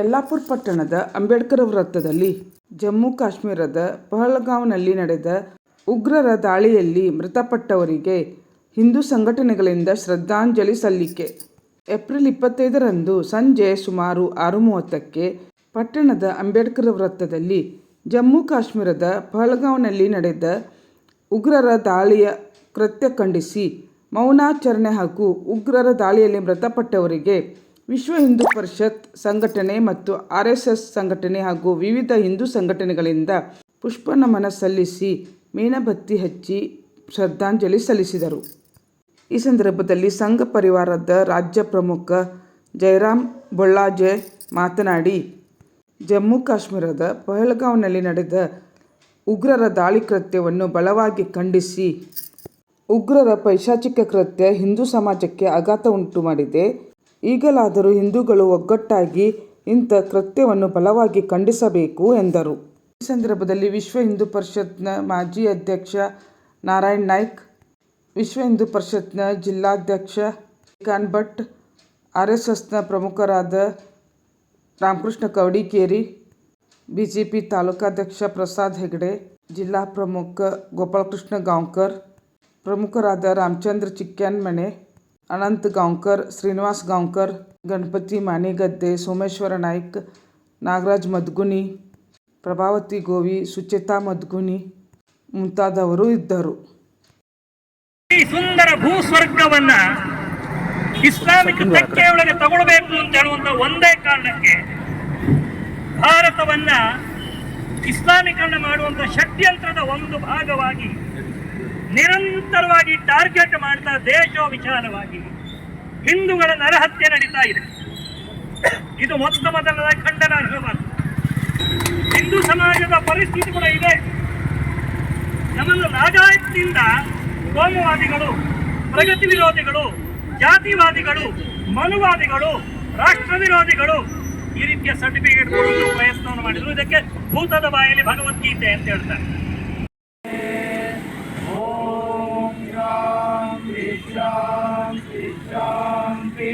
ಯಲ್ಲಾಪುರ ಪಟ್ಟಣದ ಅಂಬೇಡ್ಕರ್ ವೃತ್ತದಲ್ಲಿ ಜಮ್ಮು ಕಾಶ್ಮೀರದ ಪಹಲ್ಗಾಂವ್ನಲ್ಲಿ ನಡೆದ ಉಗ್ರರ ದಾಳಿಯಲ್ಲಿ ಮೃತಪಟ್ಟವರಿಗೆ ಹಿಂದೂ ಸಂಘಟನೆಗಳಿಂದ ಶ್ರದ್ಧಾಂಜಲಿ ಸಲ್ಲಿಕೆ. ಏಪ್ರಿಲ್ ಇಪ್ಪತ್ತೈದರಂದು ಸಂಜೆ ಸುಮಾರು ಆರು ಮೂವತ್ತಕ್ಕೆ ಪಟ್ಟಣದ ಅಂಬೇಡ್ಕರ್ ವೃತ್ತದಲ್ಲಿ ಜಮ್ಮು ಕಾಶ್ಮೀರದ ಪಹಲ್ಗಾಂವ್ನಲ್ಲಿ ನಡೆದ ಉಗ್ರರ ದಾಳಿಯ ಕೃತ್ಯ ಖಂಡಿಸಿ ಮೌನಾಚರಣೆ ಹಾಗೂ ಉಗ್ರರ ದಾಳಿಯಲ್ಲಿ ಮೃತಪಟ್ಟವರಿಗೆ ವಿಶ್ವ ಹಿಂದೂ ಪರಿಷತ್ ಸಂಘಟನೆ ಮತ್ತು ಆರ್ ಎಸ್ ಸಂಘಟನೆ ಹಾಗೂ ವಿವಿಧ ಹಿಂದೂ ಸಂಘಟನೆಗಳಿಂದ ಪುಷ್ಪನಮನ ಸಲ್ಲಿಸಿ ಮೇಣಬತ್ತಿ ಹಚ್ಚಿ ಶ್ರದ್ಧಾಂಜಲಿ ಸಲ್ಲಿಸಿದರು. ಈ ಸಂದರ್ಭದಲ್ಲಿ ಸಂಘ ಪರಿವಾರದ ರಾಜ್ಯ ಪ್ರಮುಖ ಜಯರಾಮ್ ಬೊಳ್ಳಾಜೆ ಮಾತನಾಡಿ, ಜಮ್ಮು ಕಾಶ್ಮೀರದ ಪಹಲ್ಗಾಂವ್ನಲ್ಲಿ ನಡೆದ ಉಗ್ರರ ದಾಳಿ ಕೃತ್ಯವನ್ನು ಬಲವಾಗಿ ಖಂಡಿಸಿ, ಉಗ್ರರ ಪೈಶಾಚಿಕ ಕೃತ್ಯ ಹಿಂದೂ ಸಮಾಜಕ್ಕೆ ಆಘಾತ ಉಂಟು ಮಾಡಿದೆ ಈಗಲಾದರೂ ಹಿಂದೂಗಳು ಒಗ್ಗಟ್ಟಾಗಿ ಇಂಥ ಕೃತ್ಯವನ್ನು ಬಲವಾಗಿ ಖಂಡಿಸಬೇಕು ಎಂದರು. ಈ ಸಂದರ್ಭದಲ್ಲಿ ವಿಶ್ವ ಹಿಂದೂ ಪರಿಷತ್ನ ಮಾಜಿ ಅಧ್ಯಕ್ಷ ನಾರಾಯಣ್ ನಾಯ್ಕ್, ವಿಶ್ವ ಹಿಂದೂ ಪರಿಷತ್ನ ಜಿಲ್ಲಾಧ್ಯಕ್ಷ ಖಾನ್ ಭಟ್ ಆರ್ ಎಸ್ ಎಸ್ನ ಪ್ರಮುಖರಾದ ರಾಮಕೃಷ್ಣ ಕವಡಿಕೇರಿ ಪಿ ತಾಲೂಕಾಧ್ಯಕ್ಷ ಪ್ರಸಾದ್ ಹೆಗಡೆ, ಜಿಲ್ಲಾ ಪ್ರಮುಖ ಗೋಪಾಲಕೃಷ್ಣ ಗಾಂವ್ಕರ್, ಪ್ರಮುಖರಾದ ರಾಮಚಂದ್ರ ಚಿಕ್ಯಾನ್ಮನೆ ಅನಂತ್ ಗಾಂವ್ಕರ್ ಶ್ರೀನಿವಾಸ್ ಗಾಂವ್ಕರ್ ಗಣಪತಿ ಮಾನಿಗದ್ದೆ ಸೋಮೇಶ್ವರ ನಾಯ್ಕ್ ನಾಗರಾಜ್ ಮದ್ಗುನಿ ಪ್ರಭಾವತಿ ಗೋವಿ ಸುಚೇತಾ ಮದ್ಗುನಿ ಮುಂತಾದವರು ಇದ್ದರು. ಈ ಸುಂದರ ಭೂಸ್ವರ್ಗವನ್ನ ಇಸ್ಲಾಮಿಕ್ ಒಳಗೆ ತಗೊಳ್ಬೇಕು ಅಂತ ಹೇಳುವಂತ ಒಂದೇ ಕಾರಣಕ್ಕೆ ಭಾರತವನ್ನ ಇಸ್ಲಾಮೀಕರಣ ಮಾಡುವಂತ ಷಡ್ಯಂತ್ರದ ಒಂದು ಭಾಗವಾಗಿ ನಿರಂತರವಾಗಿ ಟಾರ್ಗೆಟ್ ಮಾಡ್ತಾ ದೇಶ ವಿಚಾರವಾಗಿ ಹಿಂದೂಗಳ ನರಹತ್ಯೆ ನಡೀತಾ ಇದೆ. ಇದು ಮೊತ್ತ ಮೊದಲದ ಮಾತು ಹಿಂದೂ ಸಮಾಜದ ಪರಿಸ್ಥಿತಿ ಕೂಡ ಇದೆ. ನಮ್ಮನ್ನು ರಾಜಾಯತ್ನಿಂದ ಕೋಮುವಾದಿಗಳು, ಪ್ರಗತಿ ವಿರೋಧಿಗಳು, ಜಾತಿವಾದಿಗಳು, ಮನುವಾದಿಗಳು, ರಾಷ್ಟ್ರ ವಿರೋಧಿಗಳು ಈ ರೀತಿಯ ಸರ್ಟಿಫಿಕೇಟ್ ಕೊಡಲು ಪ್ರಯತ್ನವನ್ನು ಮಾಡಿದ್ರು. ಇದಕ್ಕೆ ಭೂತದ ಬಾಯಲ್ಲಿ ಭಗವದ್ಗೀತೆ ಅಂತ ಹೇಳ್ತಾರೆ. ಶಾಂತಿ